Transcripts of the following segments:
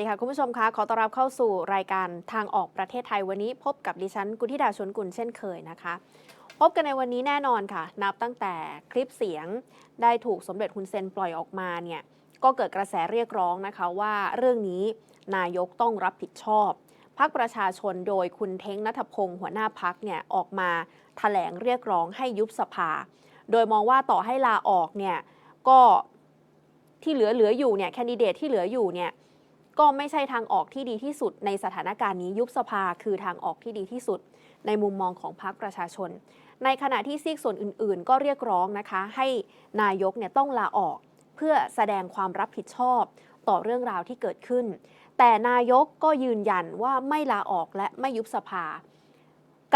ดีค่ะ คุณผู้ชมคะขอต้อนรับเข้าสู่รายการทางออกประเทศไทยวันนี้ พบกับดิฉันกุธิดาชวนกุลเช่นเคยนะคะ พบกันในวันนี้แน่นอนค่ะ นับตั้งแต่คลิปเสียงได้ถูกสมเด็จฮุนเซนปล่อยออกมาเนี่ยก็เกิดกระแสเรียกร้องนะคะว่าเรื่องนี้นายกต้องรับผิดชอบพักประชาชนโดยคุณเท้งนัทพงศ์หัวหน้าพักเนี่ยออกมาแถลงเรียกร้องให้ยุบสภา โดยมองว่าต่อให้ลาออกเนี่ยก็ที่เหลือเหลืออยู่เนี่ยแคนดิเดตที่เหลืออยู่เนี่ย ก็ไม่ใช่ทางออกที่ดีที่สุด ในสถานการณ์นี้ยุบสภาคือทางออกที่ดีที่สุด ในมุมมองของพรรคประชาชน ในขณะที่ซีกส่วนอื่น ๆ ก็เรียกร้องนะคะ ให้นายกเนี่ยต้องลาออก เพื่อแสดงความรับผิดชอบต่อเรื่องราวที่เกิดขึ้น แต่นายกก็ยืนยันว่าไม่ลาออกและไม่ยุบสภา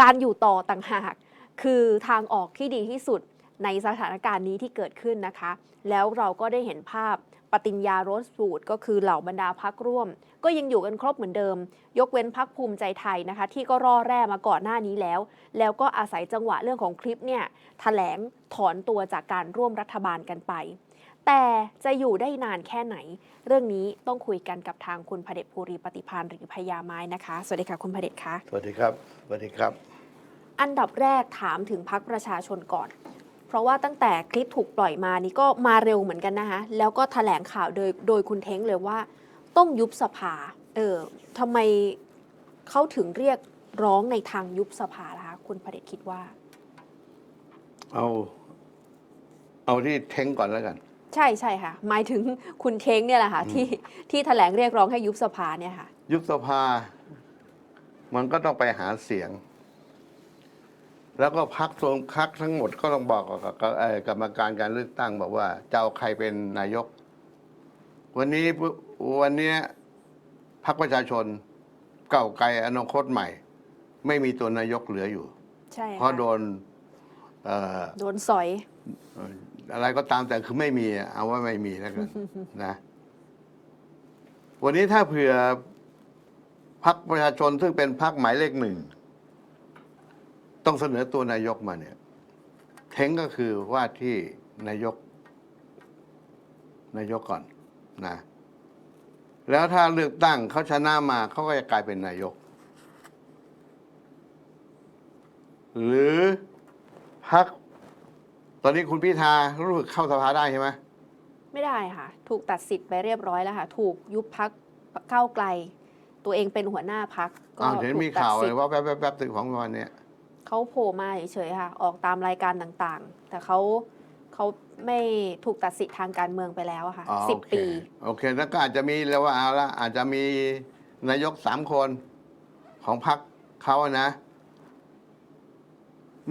การอยู่ต่อต่างหาก คือทางออกที่ดีที่สุดในสถานการณ์นี้ที่เกิดขึ้นนะคะ แล้วเราก็ได้เห็นภาพ ฏิญญาโรสบูดก็คือเหล่าบรรดาพักร่วม ก็ยังอยู่กันครบเหมือนเดิม ยกเว้นพักภูมิใจไทยนะคะ ที่ก็ร่อแร่มาก่อนหน้านี้แล้ว แล้วก็อาศัยจังหวะเรื่องของคลิปเนี่ยแถลงถอนตัวจากการร่วมรัฐบาลกันไป แต่จะอยู่ได้นานแค่ไหน เรื่องนี้ต้องคุยกันกับทางคุณพเดชภูริปฏิพานหรือพญาไม้นะคะ สวัสดีค่ะคุณพเดชคะสวัสดีครับสวัสดีครับ อันดับแรกถามถึงพักประชาชนก่อนเพ ราะว่าตั้งแต่คลิปถูกปล่อยมานี่ก็มาเร็วเหมือนกันนะคะ แล้วก็แถลงข่าวโดยโดยคุณเท้งเลยว่า ต้องยุบสภา เออทำไมเขาถึงเรียกร้องในทางยุบสภาล่ะคะคุณพเดชคิดว่า เอาเอาที่เท้งก่อนแล้วกัน ใช่ใช่ค่ะ หมายถึงคุณเท้งเนี่ยแหละค่ะ ที่ที่แถลงเรียกร้องให้ยุบสภาเนี่ยค่ะ ยุบสภา มันก็ต้องไปหาเสียง แล้วก็พักทรงพักทั้งหมดก็ต้องบอกกับกับเอ่อกรรมการการเลือกตั้งบอกว่าจะเอาใครเป็นนายก วันนี้วันเนี้ยพักประชาชนเก่าวไกลอนาคตใหม่ ไม่มีตัวนายกเหลืออยู่ ใช่เพราะค่ะโดนเอ่อ โดนสอย เอ่ออะไรก็ตามแต่คือไม่มีอะเอาว่าไม่มีแล้วกัน นะ วันนี้ถ้าเผื่อพักประชาชนซึ่งเป็นพักหมายเลขหนึ่ง ต้องเสนอตัวนายกมาเนี่ยเท้งก็คือว่าที่นายก นายกก่อนนะ แล้วถ้าเลือกตั้งเขาชนะมาเขาก็จะกลายเป็นนายก หรือพักตอนนี้คุณพิธารู้สึกเข้าสภาได้ใช่ไหมไม่ได้ค่ะ ถูกตัดสิทธิ์ไปเรียบร้อยแล้วค่ะ ถูกยุบพักก้าวไกล ตัวเองเป็นหัวหน้าพักก็อ้าวเห็นถูกมีตัดข่าวสิเลทยธิ์ว่าแป๊บแป๊บแป๊บถึงของวันเนี้ย เขาโผล่มาเฉยๆค่ะ ออกตามรายการต่างๆ แต่เขาเขาไม่ถูกตัดสิทธิ์ทางการเมืองไปแล้วอะค่ะอ๋อสิบโอเคปี โอเค แล้วก็อาจจะมีแล้วว่าเอาละอาจจะมีนายกสามคนของพรรคเขาอะนะ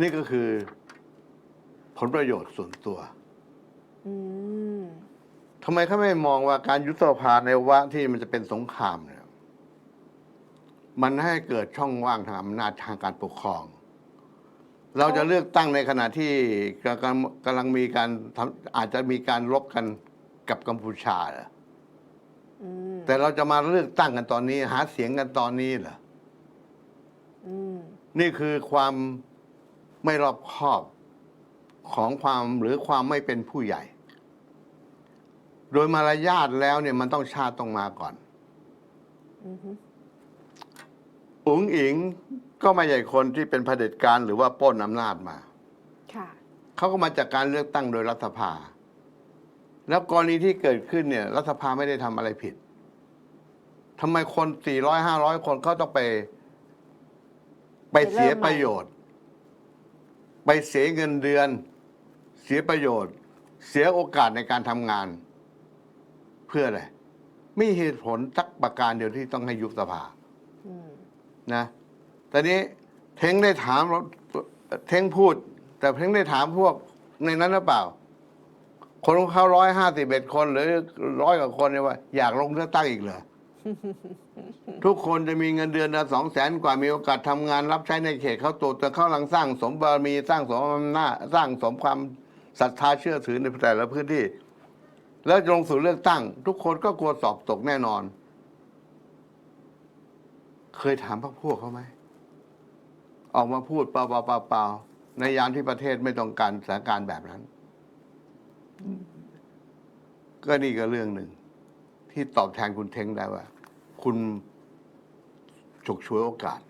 นี่ก็คือ ผลประโยชน์ส่วนตัวอืม ทำไมเขาไม่มองว่าการยุบสภาในวะที่มันจะเป็นสงครามเนี่ย มันให้เกิดช่องว่างทางอำนาจทางการปกครอง เราจะเลือกตั้งในขณะที่กำลังกำลังมีการทำอาจจะมีการรบกันกับกัมพูชาเหรออืมแต่เราจะมาเลือกตั้งกันตอนนี้ หาเสียงกันตอนนี้เหรออืมนี่คือความไม่รอบคอบของความหรือความไม่เป็นผู้ใหญ่ โดยมารยาทแล้วเนี่ยมันต้องชาติต้องมาก่อน อืมฮึอุ๋งอิง ก็ไม่ใช่คนที่เป็นเผด็จการหรือว่าปล้นอำนาจมา ค่ะ เขาก็มาจากการเลือกตั้งโดยรัฐสภา แล้วกรณีที่เกิดขึ้นเนี่ย รัฐสภาไม่ได้ทำอะไรผิดทำไมคนสี่ร้อยห้าร้อยคนเขาต้องไป ไปเสียประโยชน์ ไปเสียเงินเดือน เสียประโยชน์ เสียโอกาสในการทำงาน เพื่ออะไรไม่มีเหตุผลสักประการเดียวที่ต้องให้ยุบสภาอืมนะ แต่นี้เท้งได้ถามเท้งพูด แต่เท้งได้ถามพวกในนั้นหรือเปล่า คนของเขาร้อยห้าสิบเอ็ดคนหรือร้อยกว่าคนเนี่ยว่า อยากลงเลือกตั้งอีกเหรอทุกคนจะมีเงินเดือนละสองแสนกว่ามีโอกาสทำงานรับใช้ในเขตเขาตัวแต่เขากำลังสร้างสมบารมีสร้างสมอำนาจสร้างสมความศรัทธาเชื่อถือในแต่ละพื้นที่ แล้วลงสู่เลือกตั้ง ทุกคนก็กลัวสอบตกแน่นอน เคยถามพวกพวกเขาไหม ออกมาพูดเปล่าๆๆๆในยามที่ประเทศไม่ต้องการสถานการณ์แบบนั้น ก็นี่ก็เรื่องหนึ่ง ที่ตอบแทนคุณเท้งได้ว่า คุณฉกฉวยโอกาส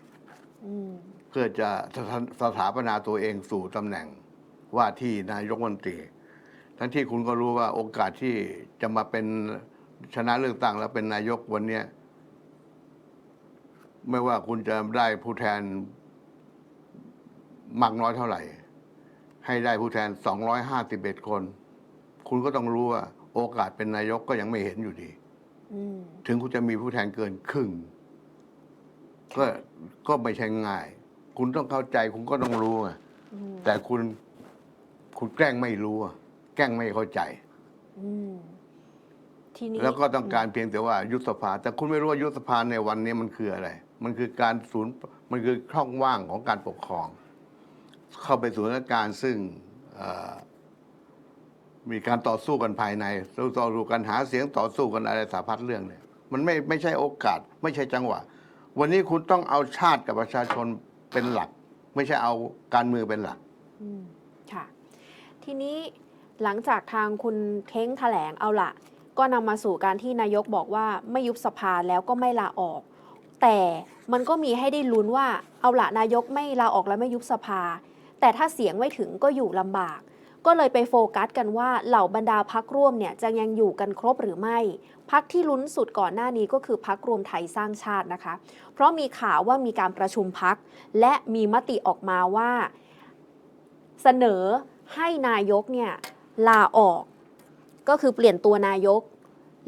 อืมเพื่อจะสถาสถาปนาตัวเองสู่ตำแหน่งว่าที่นายกรัฐมนตรี ทั้งที่คุณก็รู้ว่าโอกาสที่จะมาเป็นชนะเลือกตั้งแล้วเป็นนายกวันเนี้ยไม่ว่าคุณจะได้ผู้แทน มากน้อยเท่าไหร่ ให้ได้ผู้แทน 251 คน คุณก็ต้องรู้ว่า โอกาสเป็นนายกก็ยังไม่เห็นอยู่ดีอืมถึงคุณจะมีผู้แทนเกินครึ่ง ก็ก็ไม่ใช่ง่าย คุณต้องเข้าใจคุณก็ต้องรู้อะอืมแต่คุณคุณแกล้งไม่รู้อะแกล้งไม่เข้าใจอืมทีนี้แล้วก็ต้องการเพียงแต่ว่ายุบสภา แต่คุณไม่รู้ว่ายุบสภาในวันนี้มันคืออะไร มันคือการศูนย์มันคือช่องว่างของการปกครอง เข้าไปสู่สถานการณ์ซึ่งมีการต่อสู้กันภายในต่อสู้กันหาเสียงต่อสู้กันอะไรสารพัดเรื่องเนี่ย มันไม่ไม่ใช่โอกาส ไม่ใช่จังหวะ วันนี้คุณต้องเอาชาติกับประชาชนเป็นหลัก ไม่ใช่เอาการเมืองเป็นหลักค่ะ ทีนี้หลังจากทางคุณเท้งแถลงเอาละก็นำมาสู่การที่นายกบอกว่าไม่ยุบสภาแล้วก็ไม่ลาออก แต่มันก็มีให้ได้ลุ้นว่าเอาละนายกไม่ลาออกและไม่ยุบสภา แต่ถ้าเสียงไม่ถึงก็อยู่ลำบาก ก็เลยไปโฟกัสกันว่าเหล่าบรรดาพักร่วมเนี่ยจะยังอยู่กันครบหรือไม่ พักที่ลุ้นสุดก่อนหน้านี้ก็คือพักรวมไทยสร้างชาตินะคะ เพราะมีข่าวว่ามีการประชุมพักและมีมติออกมาว่า เสนอให้นายกเนี่ยลาออก ก็คือเปลี่ยนตัวนายก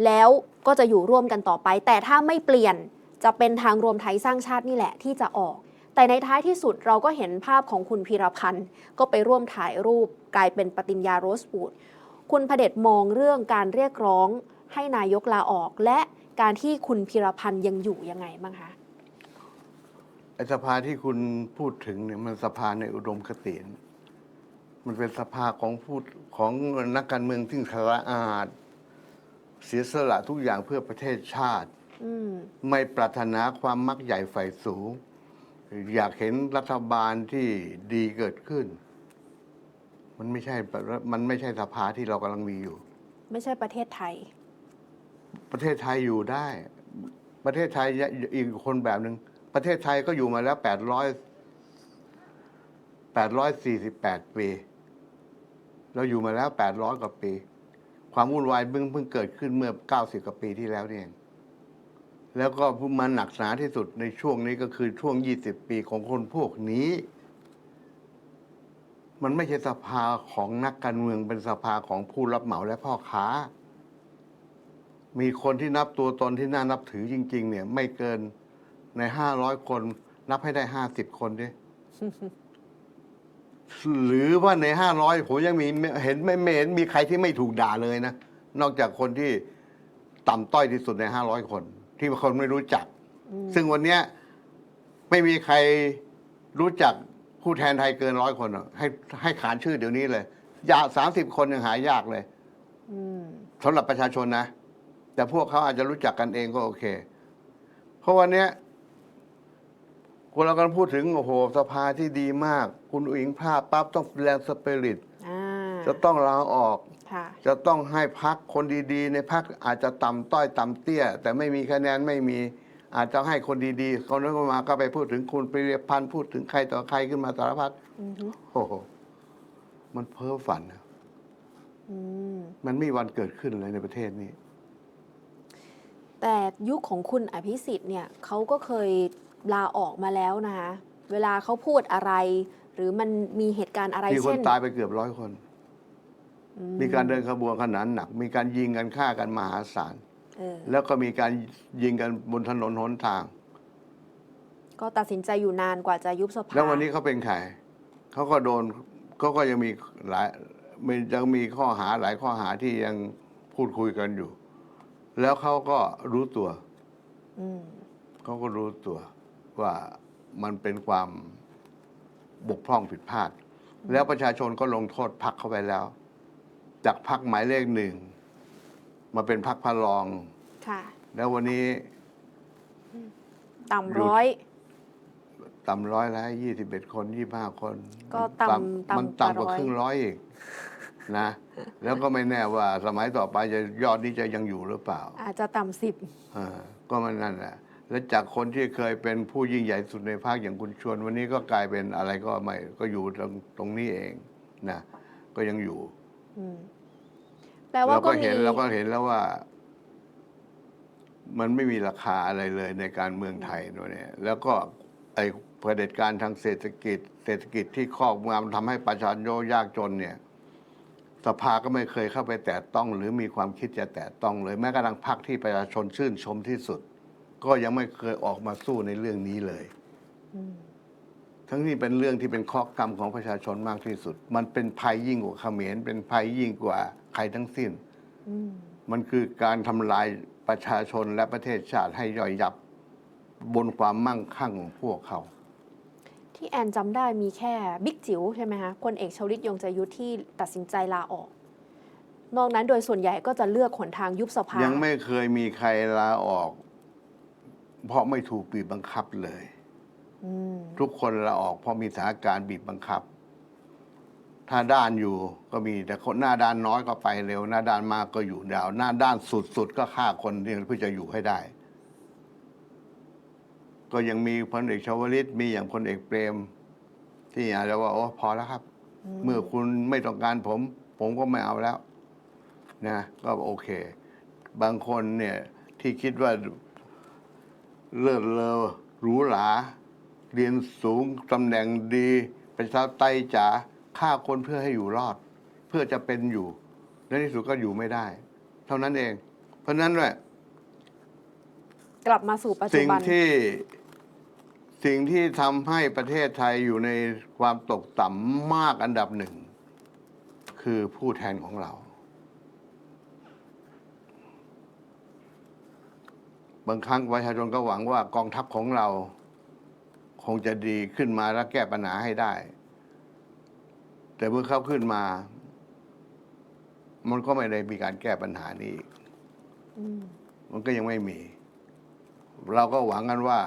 แล้วก็จะอยู่ร่วมกันต่อไป แต่ถ้าไม่เปลี่ยนจะเป็นทางรวมไทยสร้างชาตินี่แหละที่จะออก แต่ในท้ายที่สุดเราก็เห็นภาพของคุณพีรพันธ์ ก็ไปร่วมถ่ายรูปกลายเป็นปฏิญญาโรสบูดคุณพเดชมองเรื่องการเรียกร้องให้นายกลาออก และการที่คุณพีรพันธ์ยังอยู่ยังไงบ้างคะไอ้สภาที่คุณพูดถึงเนี่ยมันสภาในอุดมคติมันเป็นสภาของพูดของนักการเมืองที่สละอาด เสียสละทุกอย่างเพื่อประเทศชาติอืมไม่ปรารถนาความมักใหญ่ใฝ่สูง อยากเห็นรัฐบาลที่ดีเกิดขึ้น มันไม่ใช่มันไม่ใช่สภาที่เรากำลังมีอยู่ ไม่ใช่ประเทศไทย ประเทศไทยอยู่ได้ ประเทศไทยอีกคนแบบหนึ่งประเทศไทยก็อยู่มาแล้วแปดร้อยแปดร้อยสี่สิบแปดปีเราอยู่มาแล้วแปดร้อยกว่าปี ความวุ่นวายเพิ่งเพิ่งเกิดขึ้นเมื่อเก้าสิบกว่าปีที่แล้วนี่เอง แล้วก็มันหนักหนาที่สุดในช่วงนี้ก็คือช่วงยี่สิบปีของคนพวกนี้ มันไม่ใช่สภาของนักการเมืองเป็นสภาของผู้รับเหมาและพ่อค้า มีคนที่นับตัวตนที่น่านับถือจริง ๆ เนี่ย ไม่เกินในห้าร้อยคน นับให้ได้ห้าสิบคนดิหรือว่าในห้าร้อยผมยังมีเห็นไม่ไม่เห็นมีใครที่ไม่ถูกด่าเลยนะ นอกจากคนที่ต่ำต้อยที่สุดในห้าร้อยคน ที่คนไม่รู้จักอืมซึ่งวันเนี้ยไม่มีใครรู้จักผู้แทนไทยเกินร้อยคนหรอกให้ให้ขานชื่อเดี๋ยวนี้เลย ยากสามสิบคนยังหายากเลยอืมสำหรับประชาชนนะ แต่พวกเขาอาจจะรู้จักกันเองก็โอเค เพราะวันเนี้ยคนเรากำลังพูดถึงโอ้โหสภาที่ดีมาก คุณอุ๋งพลาดปั๊บต้องแรงสเปริตอ่าจะต้องลาออกค่ะ จะต้องให้พักคนดีๆ ในพักอาจจะต่ำต้อยต่ำเตี้ย แต่ไม่มีคะแนนไม่มีอาจจะให้คนดีๆคนนั้นก็มาก็ไปพูดถึงคุณปริยพันธ์พูดถึงใครต่อใครขึ้นมาสารพัดอือฮึโอ้โหมันเพ้อฝันนะอืมมันไม่มีวันเกิดขึ้นเลยในประเทศนี้ แต่ยุคของคุณอภิสิทธิ์เนี่ยเขาก็เคยลาออกมาแล้วนะคะ เวลาเขาพูดอะไร หรือมันมีเหตุการณ์อะไรมีคนเช่นตายไปเกือบร้อยคนอื มีการเดินขบวนขนานหนัก มีการยิงกันฆ่ากันมหาศาลเออแล้วก็มีการยิงกันบนถนนหนทาง ก็ตัดสินใจอยู่นานกว่าจะยุบสภาแล้ววันนี้เขาเป็นใครเขาก็โดนเขาก็ยังมีหลายมียังมีข้อหาหลายข้อหาที่ยังพูดคุยกันอยู่ แล้วเขาก็รู้ตัวอืมเขาก็รู้ตัวว่ามันเป็นความบกพร่องผิดพลาด แล้วประชาชนก็ลงโทษพักเข้าไปแล้ว จากพักหมายเลขหนึ่ง มาเป็นพักพะรอง ค่ะแล้ววันนี้ต่ำร้อย ต่ำร้อยแล้วยี่สิบเอ็ดคนยี่ห้าคนก็ต่ำต่ำมันกว่าต่ำกว่าร้อยครึ่งร้อยอีกนะ แล้วก็ไม่แน่ว่าสมัยต่อไปจะยอดนี้จะยังอยู่หรือเปล่า อาจจะต่ำสิบเออก็มันนั่นแหละแล้วจากคนที่เคยเป็นผู้ยิ่งใหญ่สุดในภาคอย่างคุณชวน วันนี้ก็กลายเป็นอะไรก็ไม่ ก็อยู่ตรงตรงนี้เองนะก็ยังอยู่แปลว่าเราก็ก็มี เห็นเราก็เห็นแล้วว่า มันไม่มีราคาอะไรเลยในการเมืองไทยเนี่ย แล้วก็ไอ้เผด็จการทางเศรษฐกิจ เศรษฐกิจที่ครอบงำทำให้ประชาชนยากจนเนี่ย สภาก็ไม่เคยเข้าไปแตะต้อง หรือมีความคิดจะแตะต้องเลย แม้กระทั่งพรรคที่ประชาชนชื่นชมที่สุด ก็ยังไม่เคยออกมาสู้ในเรื่องนี้เลย อืมทั้งนี้เป็นเรื่องที่เป็นข้อกรรมของประชาชนมากที่สุด มันเป็นภัยยิ่งกว่าเขมร เป็นภัยยิ่งกว่า ใครทั้งสิ้นอืมมันคือการทำลายประชาชนและประเทศชาติให้ย่อยยับบนความมั่งคั่งของพวกเขา ที่แอนจำได้มีแค่บิ๊กจิ๋วใช่ไหมคะพลเอกชวลิตยงใจยุทธที่ตัดสินใจลาออก นอกนั้นโดยส่วนใหญ่ก็จะเลือกหนทางยุบสภา ยังไม่เคยมีใครลาออก เพราะไม่ถูกบีบบังคับเลยอืมทุกคนลาออกเพราะมีสถานการณ์บีบบังคับ ถ้าด้านอยู่ก็มีแต่คนหน้าด้านน้อยก็ไปเร็ว หน้าด้านมากก็อยู่ดาวหน้าด้านสุดๆ ก็ฆ่าคนที่เพื่อจะอยู่ให้ได้ ก็ยังมีพลเอกชวลิตมีอย่างพลเอกเปรม ที่อาจจะว่าโอ้พอแล้วครับ เมื่อคุณไม่ต้องการผม ผมก็ไม่เอาแล้วนะก็โอเค บางคนเนี่ยที่คิดว่าเลิศเลอหรูหราเรียนสูงตำแหน่งดีประชาธิปไตยจ๋า ฆ่าคนเพื่อให้อยู่รอด เพื่อจะเป็นอยู่ในที่สุดก็อยู่ไม่ได้ เท่านั้นเอง เพราะฉะนั้นแหละกลับมาสู่ปัจจุสิ่งบัน ที่สิ่งที่ทำให้ประเทศไทยอยู่ในความตกต่ำมากอันดับหนึ่ง คือผู้แทนของเรา บางครั้งประชาชนก็หวังว่ากองทัพของเรา คงจะดีขึ้นมาและแก้ปัญหาให้ได้ แต่เมื่อเขาขึ้นมา มันก็ไม่ได้มีการแก้ปัญหานี้อีกอืมมันก็ยังไม่มี เราก็หวังกันว่า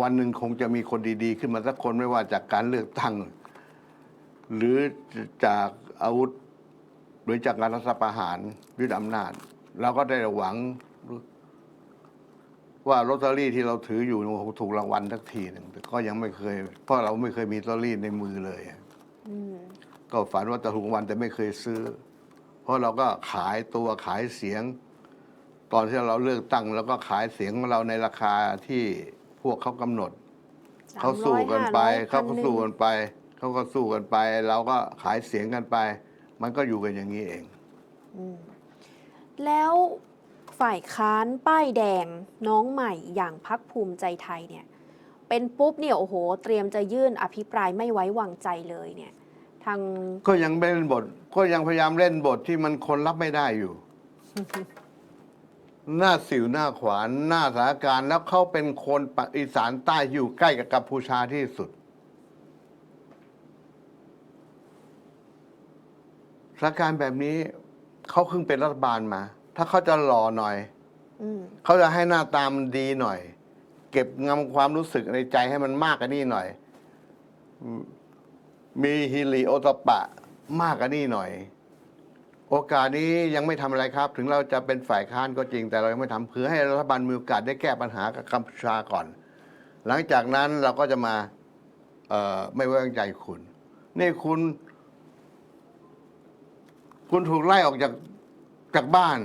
วันหนึ่งคงจะมีคนดี ๆ ขึ้นมาสักคนไม่ว่าจากการเลือกตั้ง หรือจากอาวุธ หรือจากการรัฐประหารยึดอำนาจ เราก็ได้หวังว่าลอตเตอรี่ที่เราถืออยู่มันคงถูกรางวัลสักทีหนึ่งแต่ก็ยังไม่เคย เพราะเราไม่เคยมีลอตเตอรี่ในมือเลยอืม ก็ฝันว่าจะถูกรางวัลแต่ไม่เคยซื้อ เพราะเราก็ขายตัวขายเสียง ตอนที่เราเลือกตั้งแล้วก็ขายเสียงของเราในราคาที่พวกเขากำหนด เขาสู้กันไป300เขาก็500สู้กันไป เขาก็สู้กันไป เราก็ขายเสียงกันไป มันก็อยู่กันอย่างนี้เองอืมแล้วฝ่ายค้านป้ายแดงน้องใหม่อย่างพักภูมิใจไทยเนี่ย เป็นปุ๊บเนี่ยโอ้โห เตรียมจะยื่นอภิปรายไม่ไว้วางใจเลยเนี่ย ทาง ก็ยังเล่นบท ก็ยังพยายามเล่นบทที่มันคนรับไม่ได้อยู่ หน้าสิวหน้าขวานหน้าสถานการณ์แล้วเขาเป็นคนปะอีสานใต้ที่อยู่ใกล้กับกัมพูชาที่สุดสถานการณ์แบบนี้เขาเพิ่งเป็นรัฐบาลมา ถ้าเขาจะหล่อหน่อยอืมเขาจะให้หน้าตามันดีหน่อย เก็บงำความรู้สึกในใจให้มันมากกว่านี้หน่อยอืม มีฮิริโอตปะมากกว่านี้หน่อย โอกาสนี้ยังไม่ทำอะไรครับ ถึงเราจะเป็นฝ่ายค้านก็จริง แต่เรายังไม่ทำเพื่อให้รัฐบาลมีโอกาสได้แก้ปัญหากับกัมพูชาก่อน หลังจากนั้นเราก็จะมาเไม่ไว้วางใจคุณ นี่คุณ คุณถูกไล่ออกจากจากบ้าน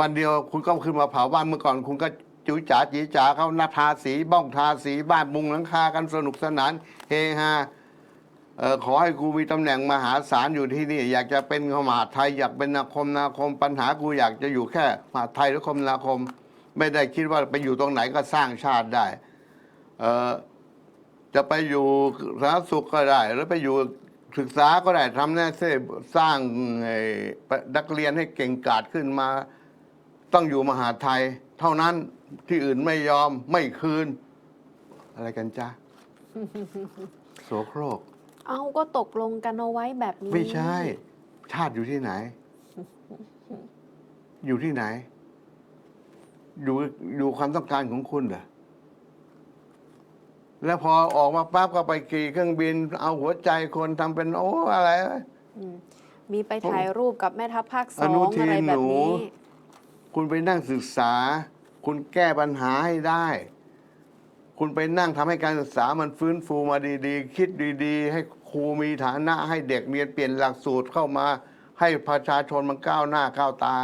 วันเดียวคุณก็ขึ้นมาเผาบ้านเมื่อก่อน คุณก็จุ๋จ๋าจีจ๋าเขานาทาสีบ้องทาสีบ้านมุงหลังคากันสนุกสนาน เฮฮา ขอให้กูมีตำแหน่งมหาศาลอยู่ที่นี่ อยากจะเป็นมหาดไทยอยากเป็นนาคมนาคม ปัญหากูอยากจะอยู่แค่มหาดไทยหรือคมนาคม ไม่ได้คิดว่าไปอยู่ตรงไหนก็สร้างชาติได้เอ่อจะไปอยู่สาธารณสุขก็ได้ แล้วไปอยู่ศึกษาก็ได้ทำแน่เซ่สร้างไอ้นักเรียนให้เก่งกาจขึ้นมา ต้องอยู่มหาไทย เท่านั้นที่อื่นไม่ยอมไม่คืน อะไรกันจ๊ะโสโครก เอาก็ตกลงกันเอาไว้แบบนี้ไม่ใช่ ชาติอยู่ที่ไหน อยู่ที่ไหน อยู่อยู่ความต้องการของคุณเหรอแล้วพอออกมาปั๊บก็ไปขี่เครื่องบิน เอาหัวใจคนทำเป็นโอ้อะไร อืมมีไปถ่ายรูปกับแม่ทัพภาคสออนุงทินอะไรแบบหนู นี้ คุณไปนั่งศึกษา คุณแก้ปัญหาให้ได้ คุณไปนั่งทำให้การศึกษามันฟื้นฟูมาดี ๆ คิดดี ๆ ให้ ครูมีฐานะให้เด็กเรียนเปลี่ยนหลักสูตรเข้ามา ให้ประชาชนมันก้าวหน้าก้าวตา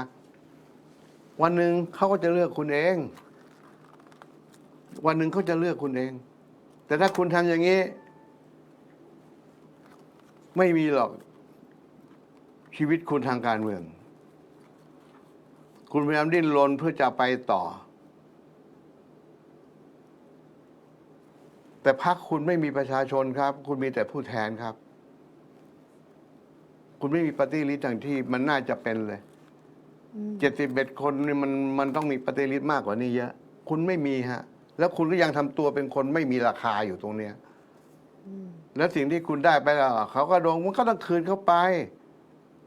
วันหนึ่งเขาก็จะเลือกคุณเอง วันหนึ่งเขาจะเลือกคุณเอง แต่ถ้าคุณทำอย่างนี้ ไม่มีหรอกชีวิตคุณทางการเมือง คุณพยายามดิ้นรนเพื่อจะไปต่อ แต่พรรคคุณไม่มีประชาชนครับ คุณมีแต่ผู้แทนครับ คุณไม่มีปฏิริษีอย่างที่มันน่าจะเป็นเลยอืมเจ็ดสิบเอ็ดคนนี่มันมันต้องมีปฏิริษีมากกว่านี้เยอะ คุณไม่มีฮะ แล้วคุณก็ยังทำตัวเป็นคนไม่มีราคาอยู่ตรงเนี้ยอืมแล้วสิ่งที่คุณได้ไปแล้วเขาก็โดนมันก็ต้องคืนเข้าไป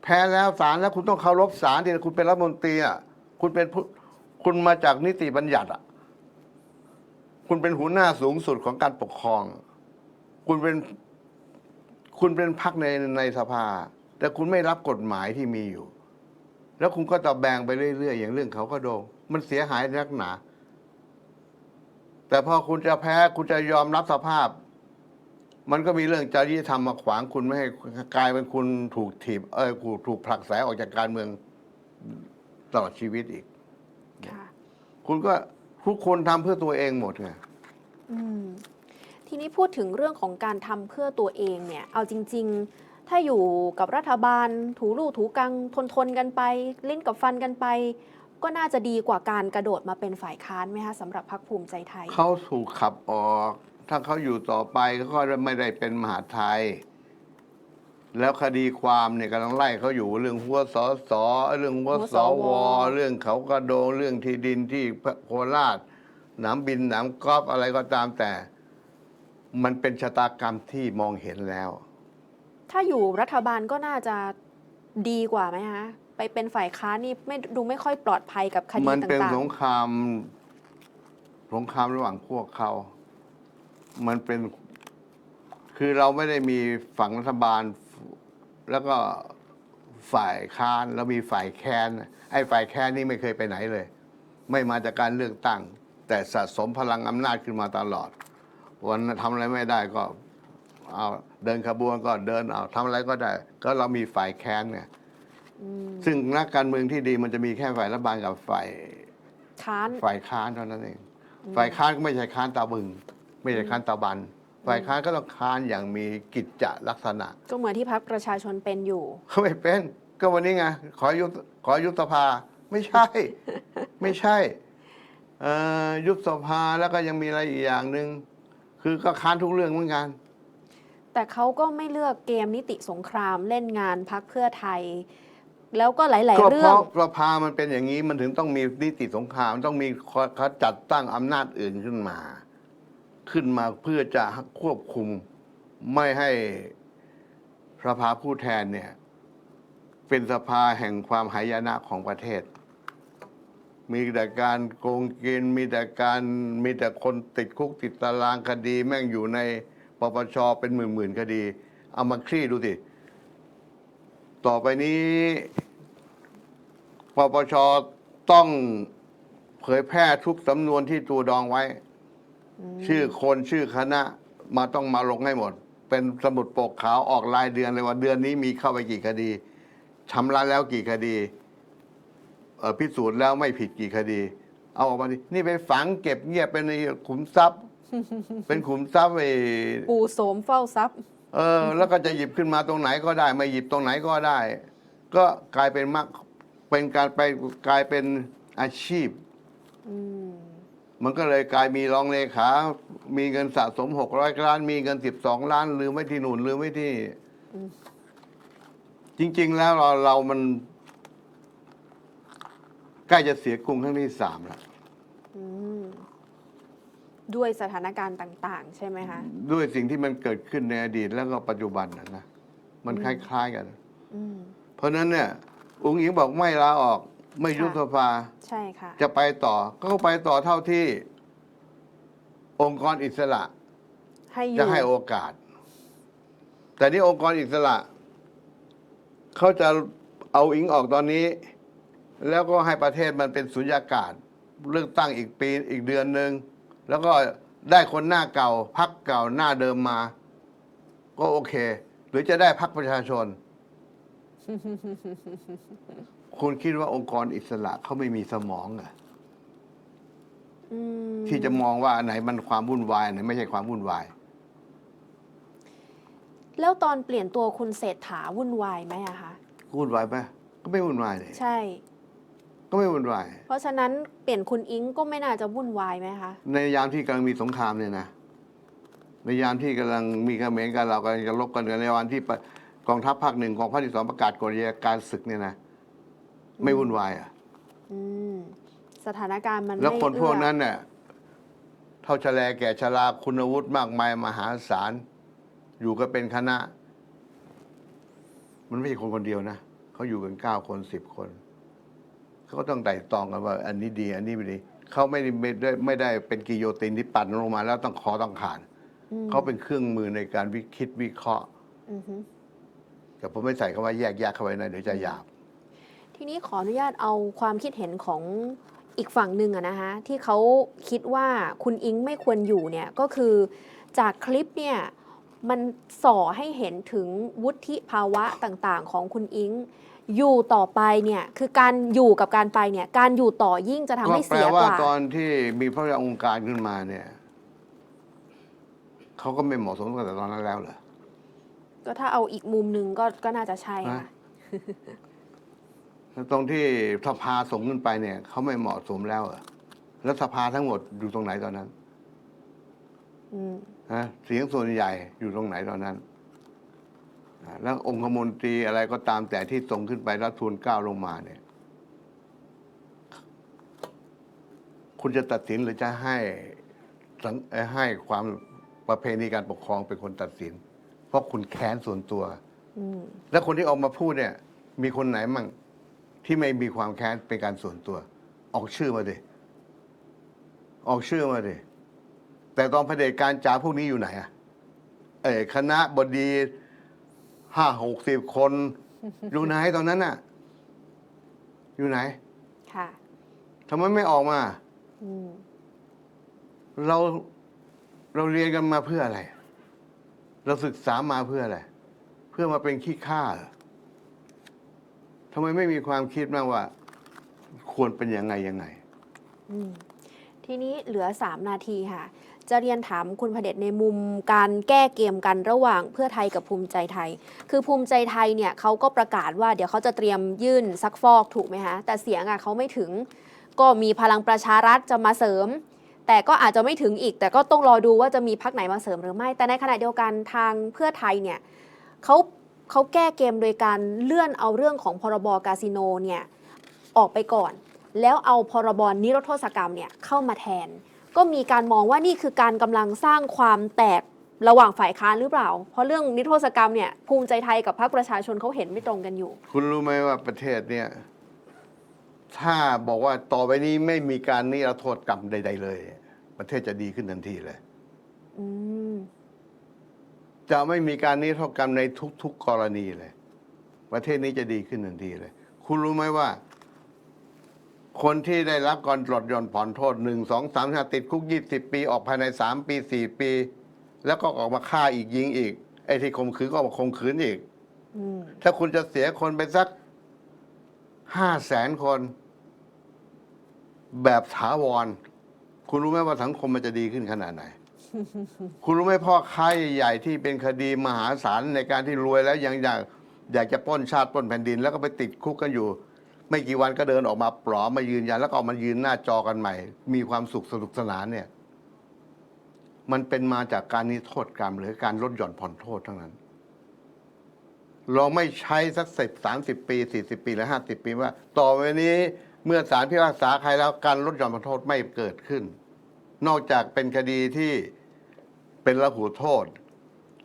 แพ้แล้วศาลแล้วคุณต้องเคารพศาลที่คุณเป็นรัฐมนตรีอะคุณเป็นผู้คุณมาจากนิติบัญญัติอะ คุณเป็นหัวหน้าสูงสุดของการปกครอง คุณเป็นคุณเป็นพักในในสภา แต่คุณไม่รับกฎหมายที่มีอยู่ แล้วคุณก็ตะแบงไปเรื่อยๆ อย่างเรื่องเขาก็โดนมันเสียหายนักหนา แต่พอคุณจะแพ้คุณจะยอมรับสภาพ มันก็มีเรื่องจริยธรรมมาขวางคุณไม่ให้กลายเป็นคุณถูกถีบเออถูกถูกผลักไสออกจากการเมืองตลอดชีวิตอีกคคุณก็ ทุกคนทำเพื่อตัวเองหมดไง อืมทีนี้พูดถึงเรื่องของการทำเพื่อตัวเองเนี่ย เอาจริง ๆ ถ้าอยู่กับรัฐบาล ถูลู่ถูกังทนทนๆกันไปลิ้นกับฟันกันไป ก็น่าจะดีกว่าการกระโดดมาเป็นฝ่ายค้านไหมคะสำหรับพรรคภูมิใจไทย เขาถูกขับออก ถ้าเขาอยู่ต่อไปเขาก็ไม่ได้เป็นมหาดไทย แล้วคดีความเนี่ยกำลังไล่เขาอยู่เรื่องหัวสอสอเรื่องหัวหัวสสววเรื่องเขากระโดงเรื่องที่ดินที่โคราชหนามบินหนามกอล์ฟอะไรก็ตามแต่ มันเป็นชะตากรรมที่มองเห็นแล้ว ถ้าอยู่รัฐบาลก็น่าจะดีกว่าไหมคะไปเป็นฝ่ายค้านนี่ไม่ดูไม่ค่อยปลอดภัยกับคดีมันเป็นต่างสงครามสงครามระหว่างพวกเขา มันเป็น คือเราไม่ได้มีฝั่งรัฐบาล แล้วก็ฝ่ายค้านแล้วมีฝ่ายแค้นไอ้ฝ่ายแค้นนี่ไม่เคยไปไหนเลย ไม่มาจากการเลือกตั้ง แต่สะสมพลังอำนาจขึ้นมาตลอด วันทำอะไรไม่ได้ก็เอาเดินขบวนก็เดินเอาทำอะไรก็ได้ ก็เรามีฝ่ายแค้นไงๆอืมซึ่งนักการเมืองที่ดีมันจะมีแค่ฝ่ายรัฐบาลกับฝ่ายค้านฝ่ายค้านเท่านั้นเอง ฝ่ายค้านก็ไม่ใช่ค้านตาบึง ไม่ใช่ค้านตาบัน ฝ่ายค้านก็ต้องค้านอย่างมีกิจจลักษณะ ก็เหมือนที่พรรคประชาชนเป็นอยู่เขาไม่เป็น ก็วันนี้ไงขอยุบขอยุบสภาไม่ใช่ ไม่ใช่เอ่อยุบสภาแล้วก็ยังมีอะไรอีกอย่างหนึ่งคือก็ค้านทุกเรื่องเหมือนกัน แต่เขาก็ไม่เลือกเกมนิติสงครามเล่นงานพักเพื่อไทย แล้วก็หลายก็ๆเรื่เพองราะสภามันเป็นอย่างนี้มันถึงต้องมีนิติสงครามต้องมีเขาจัดตั้งอำนาจอื่นขึ้นมา ขึ้นมาเพื่อจะควบคุมไม่ให้สภาผู้แทนเนี่ยเป็นสภาแห่งความหายนะของประเทศ มีแต่การโกงกิน มีแต่การมีแต่คนติดคุกติดตารางคดี แม่งอยู่ในปปชเป็นหมื่นๆคดี เอามาคลี่ดูสิ ต่อไปนี้ปปชต้องเผยแพร่ทุกสำนวนที่ตัวดองไว้ ชื่อคนชื่อคณะมาต้องมาลงให้หมด เป็นสมุดปกขาวออกรายเดือนเลยว่าเดือนนี้มีเข้าไปกี่คดีชำระแล้วกี่คดีเอ่อพิสูจน์แล้วไม่ผิดกี่คดี เอาออกมาดินี่ไปฝังเก็บเงียบเป็นในขุมทรัพย์ เป็นขุมทรัพย์ไอ้ปูโสมเฝ้าทรัพย์ เออ แล้วก็จะหยิบขึ้นมาตรงไหนก็ได้ ไม่หยิบตรงไหนก็ได้ ก็กลายเป็นมักเป็นการไปกลายเป็นอาชีพอื มมันก็เลยกลายมีรองเลขา มีเงินสะสมหกร้อยล้าน มีเงินสิบสองล้านลืมไว้ที่นู่นลืมไว้ที่ จริง ๆ แล้วเราเรามันใกล้จะเสียกรุงครั้งที่สามแล้วอืมด้วยสถานการณ์ต่าง ๆ ใช่ไหมคะด้วยสิ่งที่มันเกิดขึ้นในอดีตแล้วก็ปัจจุบันนะนะมันคล้าย ๆ กันอืมเพราะฉะนั้นเนี่ย อุ้งอิงบอกไม่ลาออก ไม่ยุบสภาใช่ค่ะ จะไปต่อ ก็ไปต่อเท่าที่ องค์กรอิสระ ให้อยู่จะให้โอกาส แต่นี่องค์กรอิสระ เขาจะเอาอิงออกตอนนี้ แล้วก็ให้ประเทศมันเป็นสุญญากาศ เลือกตั้งอีกปีอีกเดือนหนึ่งแล้วก็ได้คนหน้าเก่าพักเก่าหน้าเดิมมา ก็โอเค หรือจะได้พักประชาชน คุณคิดว่าองค์กรอิสระเขาไม่มีสมองเหรออืมที่จะมองว่าอันไหนมันความวุ่นวายอันไหนไม่ใช่ความวุ่นวาย แล้วตอนเปลี่ยนตัวคุณเศรษฐาวุ่นวายไหมอะคะวุ่นวายไหมก็ไม่วุ่นวายเลยใช่ ก็ไม่วุ่นวาย เพราะฉะนั้นเปลี่ยนคุณอิงก็ไม่น่าจะวุ่นวายไหมคะในยามที่กำลังมีสงครามเนี่ยนะ ในยามที่กำลังมีเขมรกันเรากำลังจะลบกันในวันที่ปะกองทัพภาคหนึ่งกองทัพที่สองประกาศกฎอัยการศึกเนี่ยนะ ไม่วุ่นวายอะอืมสถานการณ์มันแล้วไม่คนพวกเอื้อนั้นเนี่ยเท่าชะแลแก่ชราคุณวุฒิมากมายมหาศาล อยู่กันเป็นคณะ มันไม่ใช่คนคนเดียวนะเขาอยู่กันเก้าคนสิบคนเขาก็ต้องไต่ตรองกันว่า อันนี้ดี อันนี้ไม่ดีเขาไม่ได้ไม่ได้ไม่ได้เป็นกิโยตินที่ปั่นลงมา แล้วต้องขอต้องขานอืมเขาเป็นเครื่องมือในการวิคิดวิเคราะห์ อือฮึ แต่ผมไม่ใส่คำว่าแยกแยกเข้าไว้นะเดี๋ยวจะหยาบ ทีนี้ขออนุญาตเอาความคิดเห็นของอีกฝั่งหนึ่งอะนะคะที่เขาคิดว่าคุณอิงไม่ควรอยู่เนี่ยก็คือจากคลิปเนี่ยมันส่อให้เห็นถึงวุฒิภาวะต่างๆ ของคุณอิง อยู่ต่อไปเนี่ยคือการอยู่กับการไปเนี่ยการอยู่ต่อยิ่งจะทำก็ให้แปลเสียว่ากว่าตอนที่มีพระราชองค์การขึ้นมาเนี่ยเขาก็ไม่เหมาะสมตั้งแต่ตอนนั้นแล้วเหรอ ก็ถ้าเอาอีกมุมหนึ่งก็ก็น่าจะใช่ค่ะฮะแล้ว ตรงที่สภาส่งขึ้นไปเนี่ยเขาไม่เหมาะสมแล้วเหรอแล้วสภาทั้งหมดอยู่ตรงไหนตอนนั้นอืมฮะเสียงส่วนใหญ่อยู่ตรงไหนตอนนั้นอ่าแล้วองคมนตรีอะไรก็ตามแต่ที่ส่งขึ้นไปแล้วทูลเกล้าลงมาเนี่ย คุณจะตัดสินหรือจะให้สังเอ่อให้ความประเพณีการปกครองเป็นคนตัดสิน เพราะคุณแค้นส่วนตัวอืมแล้วคนที่ออกมาพูดเนี่ย มีคนไหนมั่ง ที่ไม่มีความแค้นเป็นการส่วนตัว ออกชื่อมาดิออกชื่อมาดิแต่ตอนเผด็จการจ๋าพวกนี้อยู่ไหนอะเออคณะบดีห้าหกสิบคนอยู่ไหนตอนนั้นน่ะอยู่ไหน ค่ะทำไมไม่ออกมาอืมเราเราเรียนกันมาเพื่ออะไร เราศึกษามาเพื่ออะไร เพื่อมาเป็นขี้ข้าเหรอทำไมไม่มีความคิดมางว่า ควรเป็นยังไงยังไง อืมทีนี้เหลือ 3 นาทีค่ะ จะเรียนถามคุณพเดชในมุมการแก้เกมกันระหว่างเพื่อไทยกับภูมิใจไทย คือภูมิใจไทยเนี่ยเขาก็ประกาศว่าเดี๋ยวเขาจะเตรียมยื่นซักฟอกถูกไหมคะแต่เสียงอะเขาไม่ถึง ก็มีพลังประชารัฐจะมาเสริม แต่ก็อาจจะไม่ถึงอีก แต่ก็ต้องรอดูว่าจะมีพักไหนมาเสริมหรือไม่ แต่ในขณะเดียวกันทางเพื่อไทยเนี่ยเขา เขาแก้เกมโดยการเลื่อนเอาเรื่องของพรบกาสิโนเนี่ยออกไปก่อน แล้วเอาพรบนิรโทษกรรมเนี่ยเข้ามาแทน ก็มีการมองว่านี่คือการกำลังสร้างความแตกระหว่างฝ่ายค้านหรือเปล่า เพราะเรื่องนิรโทษกรรมเนี่ยภูมิใจไทยกับพรรคประชาชนเขาเห็นไม่ตรงกันอยู่ คุณรู้ไหมว่าประเทศเนี่ยถ้าบอกว่าต่อไปนี้ไม่มีการนิรโทษกรรมใด ๆ เลย ประเทศจะดีขึ้นทันทีเลย อืม จะไม่มีการนิรโทษกรรมในทุก ๆกรณีเลย ประเทศนี้จะดีขึ้นทันทีเลย คุณรู้ไหมว่า คนที่ได้รับการลดหย่อนผ่อนโทษหนึ่งสองสามห้าติดคุกยี่สิบปี ออกภายในสามปีสี่ปี แล้วก็ออกมาฆ่าอีกยิงอีก ไอ้ที่ข่มขืนก็ออกมาข่มขืนอีกอถ้าคุณจะเสียคนไปสักห้าแสนคน แบบถาวร คุณรู้ไหมว่าสังคมมันจะดีขึ้นขนาดไหน คุณรู้ไหมพ่อค้าใหญ่ๆที่เป็นคดีมหาศาลในการที่รวยแล้วยังอยากอยากจะปล้นชาติปล้นแผ่นดิน แล้วก็ไปติดคุกกันอยู่ ไม่กี่วันก็เดินออกมาปลอมมายืนยันแล้วก็ออกมายืนหน้าจอกันใหม่ มีความสุขสนุกสนานเนี่ย มันเป็นมาจากการนิโทษกรรมหรือการลดหย่อนผ่อนโทษทั้งนั้น เราไม่ใช้สักสิบสามสิบปีสี่สิบปีหรือห้าสิบปีว่า ต่อไปนี้เมื่อศาลพิพากษาใครแล้วการลดหย่อนผ่อนโทษไม่เกิดขึ้น นอกจากเป็นคดีที่ เป็นระหูโทษ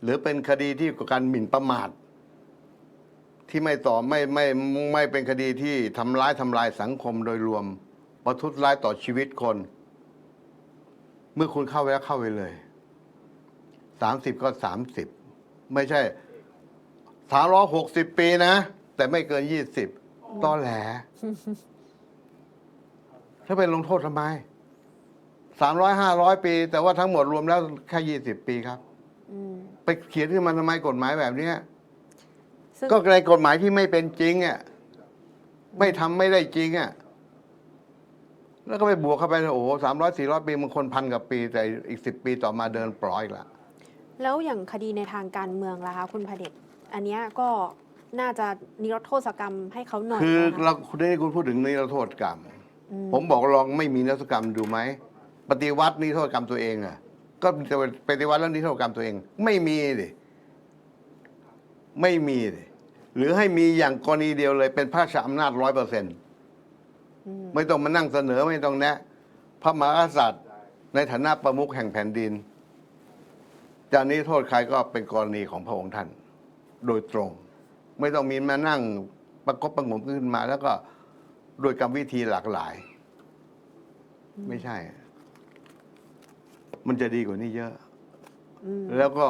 หรือเป็นคดีที่การหมิ่นประมาทที่ไม่ต่อไม่ไม่ไม่ไม่เป็นคดีที่ทำร้ายทำลายสังคมโดยรวมประทุษร้ายต่อชีวิตคน เมื่อคุณเข้าไปแล้วเข้าไปเลยสามสิบก็สามสิบไม่ใช่สามร้อยหกสิบปีนะ แต่ไม่เกินยี่สิบตอแหลถ้าเป็นลงโทษทำไม สามร้อยห้าร้อยปี แต่ว่าทั้งหมดรวมแล้วแค่ยี่สิบปีครับ อืมไปเขียนขึ้นมาทำไมกฎหมายแบบเนี้ย ซึ่งก็ในกฎหมายที่ไม่เป็นจริงอะไม่ทำไม่ได้จริงอะแล้วก็ไปบวกเข้าไปโอ้โหสามร้อยสี่ร้อยปีบางคนพันกับปี แต่อีกสิบปีต่อมาเดินปล่อยอีกละแล้วอย่างคดีในทางการเมืองล่ะคะคุณพระเดชอันเนี้ยก็น่าจะนิรโทษกรรมให้เขาหน่อยคือนะคะเราคุณได้คุณพูดถึงนิรโทษกรรม อืมผมบอกลองไม่มีนิรโทษกรรมดูไหม ปฏิวัตินิรโทษกรรมตัวเองอะ ก็จะปฏิวัติแล้วนิรโทษกรรมตัวเอง ไม่มีดิไม่มีดิหรือให้มีอย่างกรณีเดียวเลย เป็นพระราชอำนาจร้อยเปอร์เซ็นต์อืมไม่ต้องมานั่งเสนอไม่ต้องแนะ พระมหากษัตริย์ ในฐานะประมุขแห่งแผ่นดินจะนิรโทษใครก็เป็นกรณีของพระองค์ท่าน โดยตรง ไม่ต้องมีมานั่งประกบประหงมขึ้นมา แล้วก็โดยกรรมวิธีหลากหลาย ไม่ใช่ มันจะดีกว่านี้เยอะอืมแล้วก็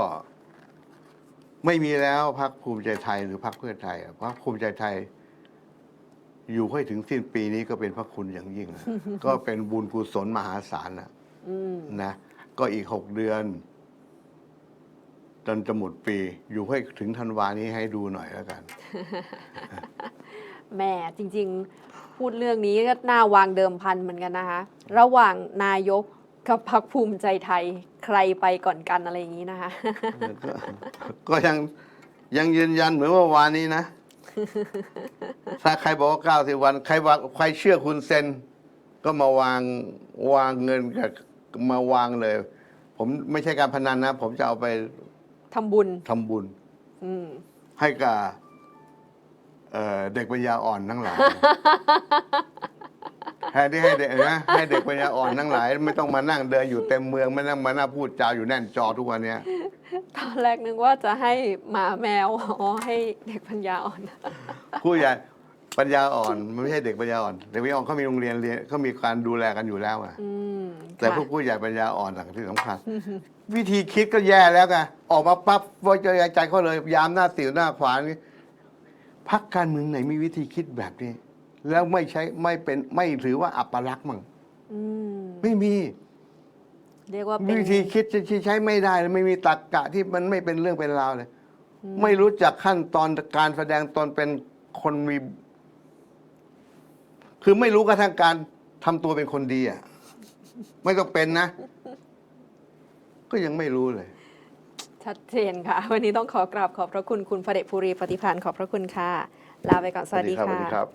ไม่มีแล้วพรรคภูมิใจไทยหรือพรรคเพื่อไทยอะพรรคภูมิใจไทย อยู่ให้ถึงสิ้นปีนี้ก็เป็นพระคุณอย่างยิ่งนะก็เป็นบุญกุศลมหาศาลนะอืมนะ ก็อีกหกเดือนจนจะหมดปี อยู่ให้ถึงธันวานี้ให้ดูหน่อยแล้วกันแหม่จริง ๆ พูดเรื่องนี้ก็น่าวางเดิมพันเหมือนกันนะคะ ระหว่างนายก กับพรรคภูมิใจไทยใครไปก่อนกันอะไรอย่างนี้นะคะ ก็ก็ยังยังยืนยันเหมือนเมื่อวานนี้นะ ถ้าใครบอกว่าเก้าสิบวัน ใครว่าใครเชื่อคุณเซนก็มาวางวางเงินกับมาวางเลย ผมไม่ใช่การพนันนะ ผมจะเอาไปทำบุญทำบุญ อืมให้กับเอ่อเด็กปัญญาอ่อนทั้งหลาย แทนที่ให้เด็กนะให้เด็กปัญญาอ่อนทั้งหลาย ไม่ต้องมานั่งเดินอยู่เต็มเมืองไม่นั่งมานั่งพูดจาอยู่แน่นจอทุกวันเนี้ยตอนแรกนึกว่าจะให้หมาแมวอ๋อให้เด็กปัญญาอ่อน ผู้ใหญ่ปัญญาอ่อนมันไม่ใช่เด็กปัญญาอ่อนเด็กปัญญาอ่อนเขามีโรงเรียนเรียนเขามีการดูแลกันอยู่แล้วอะอืมแต่ค่ะพวกผู้ใหญ่ปัญญาอ่อนต่างที่สำคัญ วิธีคิดก็แย่แล้วไงออกมาปั๊บไว้ใจใจเขาเลยยามหน้าสิวหน้าขวานี่พักการเมืองไหนมีวิธีคิดแบบนี้ แล้วไม่ใช้ไม่เป็นไม่ถือว่าอัปลักษณ์มั่งอืมไม่มี เรียกว่าเป็น วิธีคิดที่ใช้ไม่ได้เลยไม่มีตรรกกะที่มันไม่เป็นเรื่องเป็นราวเลยไม่รู้จักขั้นตอนการแสดงตนเป็นคนมี คือไม่รู้กระทั่งการทำตัวเป็นคนดีอะ ไม่ต้องเป็นนะ ก็ยังไม่รู้เลย ชัดเจนค่ะ วันนี้ต้องขอกราบขอบพระคุณคุณพระเดชภูริปฏิพันธ์ขอบพระคุณค่ะ ลาไปก่อน สวัสดีสวัสค่ะดีครับ